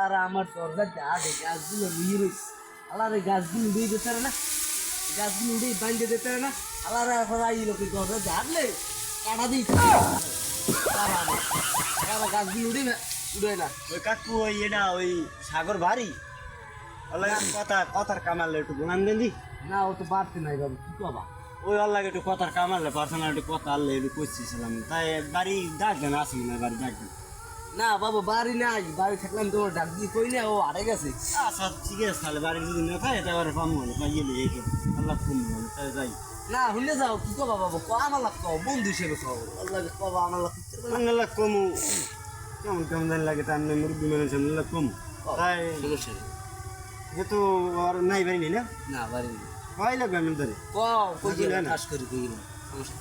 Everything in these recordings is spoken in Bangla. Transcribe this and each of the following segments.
আলারা আমার দরজা আগে গাছগুলো নিয়ে রয়েছে আলারে গাছগুলো উড়িয়ে দিতে না গাছগুলো উড়িয়ে বাঁধে দিতে না। আলারা এখন আই লোকে দরজা ঝাড়লে কাটা দিই গাছগুলো উড়ি না উড়ে না। ওই কাকু ওই এটা ওই সাগর ভারী কথা কথার কামালে একটু গুণান দেন দি। না ও তো বাড়তে নাই বাবু কি কবা? ওই লাগে একটু কথার কামালে পার্সোনাল একটু কথা আনলে একটু করছিলাম তাই বাড়ি ডাকবেন আসবি না বাড়ি ডাকবেন। না বাবু বাড়ি নাই বাড়ি থাকলাম তোমার ডাক দিয়ে কই না ও আড়ে গেছে। আচ্ছা ঠিক আছে তাহলে বাড়ি যদি না খায় তাহলে পাবো না পাইয়ে নিয়ে এই আল্লাহ কমবো না তাই যাই। না হুলে যাও কি কবা বাবু ক আমার লাগ কও বন্ধু হিসেবে কও আল্লাহ কবা আমার লাগ আল্লাহ কমু। কেমন কেমন জানি লাগে তার নাম মুরব্বী মানুষ আল্লাহ কমু। তাই সমস্যা নেই যেহেতু আর নাই বাড়ি নেই না? না বাড়ি নেই। ভয় লাগবে আমি ধরে। কও কই গেলাম না? কাজ করি কই গেলাম সমস্যা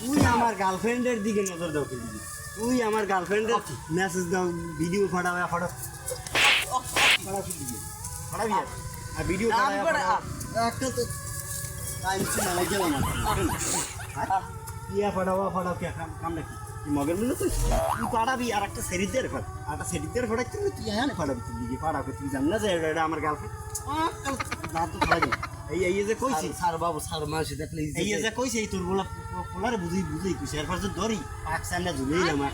তুই আমার গার্লফ্রেন্ডের দিকে নজর দাও খেলি তুই আমার গার্লফ্রেন্ডের মেসেজ দাও ভিডিও ফাটাও কি দিবি ফাটাবি আর? ভিডিও একটা তো টাইম ছিল না। গেলাম আর ইয়া ফাটাও ফাটাও কে কাম কাম নাকি তুই মগের মনে তুই তুই পাঠাবি আর একটা সেরিদের ফাট একটা সেরিদের ফাটাচ্ছি তুই হ্যাঁ ফাটাবি তুই দিকে ফাটাবি তুই জান না যে এটা আমার গার্লফ্রেন্ড না তো ফাটাবি। এই এই যে কইছি। স্যার বাবু স্যার মাসি দেখলে এই যে কইছে এই তোর বলা পোলারে বুঝি বুঝি কইছে এরপর যে ধরি পাক সামনে ঝুলেই না মার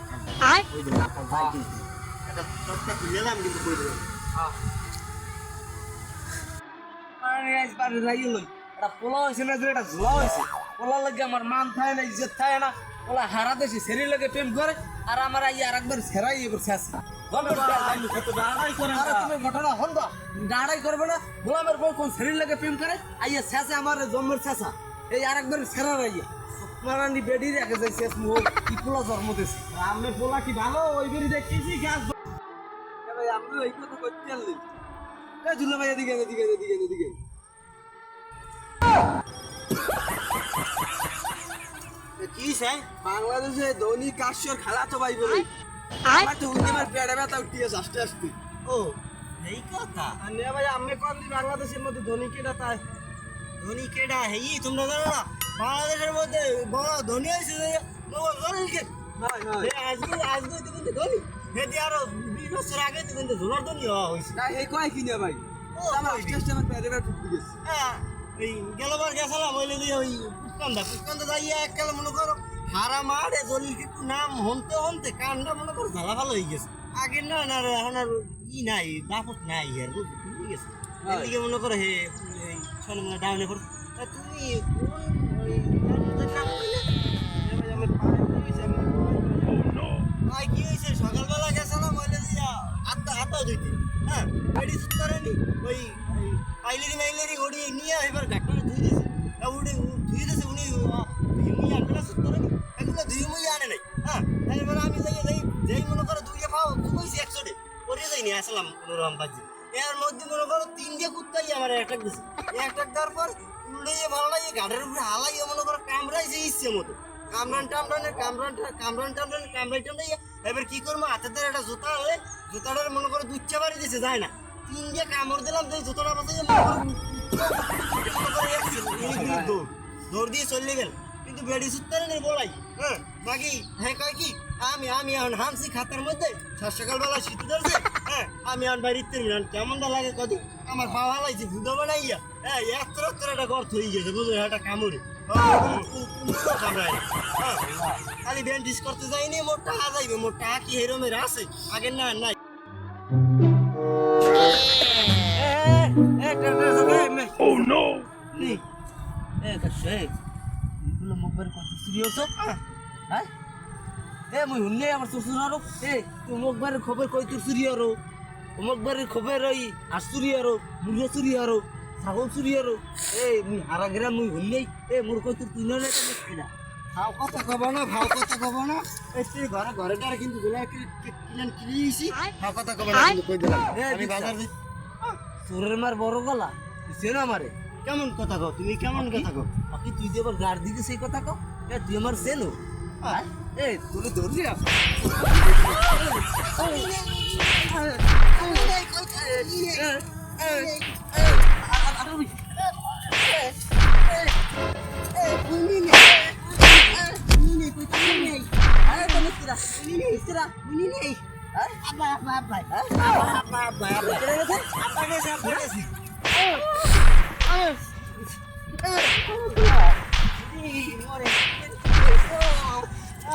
ওই যে মাথা যায় কিন্তু এটা কিন্তু কই দিলাম আজ বাড়ি লাগিয়ে লই এটা পোলা হয়েছে না এটা ঝোলা হয়েছে পোলা লাগে আমার মান থাকে না ইজ্জত থাকে না। পোলা হারা দেশে সেরি লাগে প্রেম করে আর আমার আই আর একবার সেরাই এবার শেষ ঘটনা দাঁড়াই করবে না। গোলামের বউ কোন শরীর লাগে প্রেম করে আইয়া শেষে আমার জন্মের শেষা এই আর একবার সেরা রাইয়া মারানি বেডি রেখে শেষ মুহ কি পোলা জন্ম আমি পোলা কি ভালো? ওই বেরি দেখতেছি গ্যাস ভাই আপনি এই কথা করতে পারলেন। এই দুলা ভাই এদিকে এদিকে এদিকে এদিকে কি চাই বাংলাদেশে ধোনি কাশ্যর খেলা তো ভাই বলে। আমার তো উনি আমার পেটে ব্যথা উঠিয়ে আস্তে আস্তে। ও এই কথা? আর নে ভাই আমি কোন বাংলাদেশের মধ্যে ধোনি কেটা তাই? ধনী কেডা? হেই তোমরা জানো না বাংলাদেশের মধ্যে বড় ধনী হয়েছে নাই আজকে আজকে তো কিন্তু ধনী। হেদি আরও বিশ বছর আগে তো কিন্তু ঝোলার ধনী হওয়া হয়েছে। না এই কয় কিনে ভাই? হ্যাঁ, এই গেলবার গেছিলাম ওই লেগে ওই কুস্কান্দা কুস্কান্দা যাইয়া এককালে মনে করো হারা মারে জলিল কিন্তু নাম হনতে হনতে কানটা মনে করো ঝালা ভালো হয়ে গেছে। আগে না না এখন আর ই নাই দাপট নাই আর বুঝলি? গেছে। এদিকে মনে করো হে এই ছয় মনে ডাউনে করো তুমি কোন ওই সকালবেলা গেছিলাম দিয়া আত্মা আত্মা ধুইতে হ্যাঁ গাড়ি সুতরানি ওই ওই পাইলেরি মাইলেরি ওড়ি নিয়ে এবার ডাক্তার ধুই দিয়েছে ধুই দিয়েছে উনি ধুই আনবে না সুতরানি এগুলো ধুই মুই আনে নাই হ্যাঁ এবার আমি যাই যাই যেই মনে করো দুইটা পাও কইছি একশোটে পরে যাইনি আসলাম কোনোরকম বাজি এর মধ্যে মনে করো তিনটে কুত্তাই আমার অ্যাটাক দিছে অ্যাটাক দেওয়ার পর উল্টে ভালো লাগে, গাড়ির উপরে হালাই মনে করো কামড়াইছে ইচ্ছে মতো। কামরান টামরানে কামরান কামরান টামরান কামড়াই টামড়াই এবার কি করব, হাতে ধরে একটা জুতা হলে জুতাটার মনে করো দুচ্চা বাড়ি দিছে, যায় না। তিন দিয়ে কামড় দিলাম তো জুতাটা মিনিট দৌড় দিয়ে চলে গেল। কিন্তু বেড়ি সুত্তারে নেই বলাই। হ্যাঁ বাকি হ্যাঁ কয় কি? আমি আমি এখন হানছি খাতার মধ্যে সকালবেলা শীত ধরছে হ্যাঁ আমি এখন বাড়িতে মিলাম কেমনটা লাগে কদি আমার পা হালাইছে ভুদো বানাইয়া হ্যাঁ এক তোর একটা গর্ত হয়ে গেছে বুঝলো একটা কামড়ে। হ্যাঁ, খালি ব্যান্ডিস করতে যাইনি মোর টাকা যাইবে মোর টাকা কি হেরমের আছে আগে না নাই Oh no! এ কাছে এগুলো মুখবার কত সিরিয়াস হ্যাঁ এ মুই হুনলে আমার শ্বশুর আরও এ তুই মুখবারের খবর কই তোর চুরি আরও মুখবারের খবর ওই হাঁস চুরি আরও মুরগা চুরি আরও ছাগল চুরি আরও এ মুই হারা গেরা মুই হুনলেই এ মোর কই তোর তুই নলে তো ভাও কথা কব না ভাও কথা কব না। এই তুই ঘরে ঘরে ঘরে কিন্তু গুলা কিলেন কিলিছি ভাও কথা কব না কিন্তু কই দিলাম। আমি বাজার যাই। চোরের মার বড় গলা। চেনো আমারে কেমন কথা কও তুমি কেমন কথা কও? বাকি তুই যে আবার গাড় দিকে সেই কথা কও। এ তুই আমার চেনো এই তুমি ধরলি apa apa apa apa apa apa apa guys apa guys eh eh ini more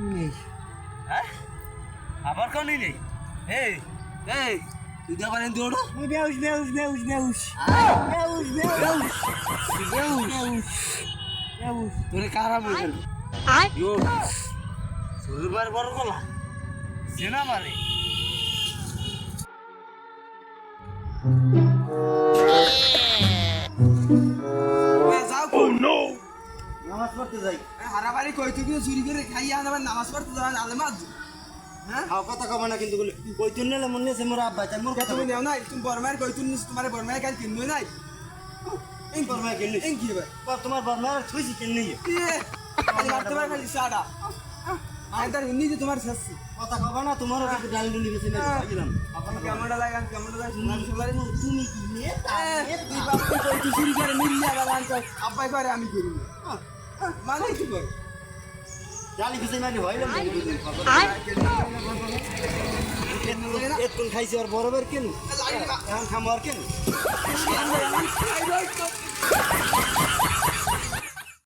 দিয়া হ্যাঁ? আবার কোন নেই? এই এই তুই তো আবার দৌড়ো বেউস বেউস বেউস বেউস। বেউস বেউস। বেউস বেউস। তোরে কারা বই গেল ইয়ো শরীরবার বড় গলা। সেনা মারে যাও। নামাজ পড়তে যাই। হারাবাড়ি কই তুই চুরি করে খাইয়া নামাজ পড়তে যাবেন আলেমাজ হ্যাঁ? কথা কব না কিন্তু কই তুই নিলে মনে মোর আব্বা তাই মোর কথা তুমি নেও নাই? তুমি বরমায়ের কই তুই নিস তোমার বরমায়ের কাল কিনবই নাই? এই বর্মা কেন এই কি ভাই তোমার বর্মা ছুঁইছি কেন নিয়ে খালি মারতে পারে খালি সাড়া আমি তার নিজে তোমার শাস্তি। কথা কব না তোমারও কিন্তু ডাল ডুলি বেশি না। বুঝলাম কেমনটা লাগে কেমনটা লাগে শুনলাম সবাই তুমি কি নিয়ে তুই বাপ তুই কই তুই চুরি করে আবার আব্বাই করে আমি করি মানে কি কই এখন খাইছি আর বরাবর কেন এখন খামো আর কেন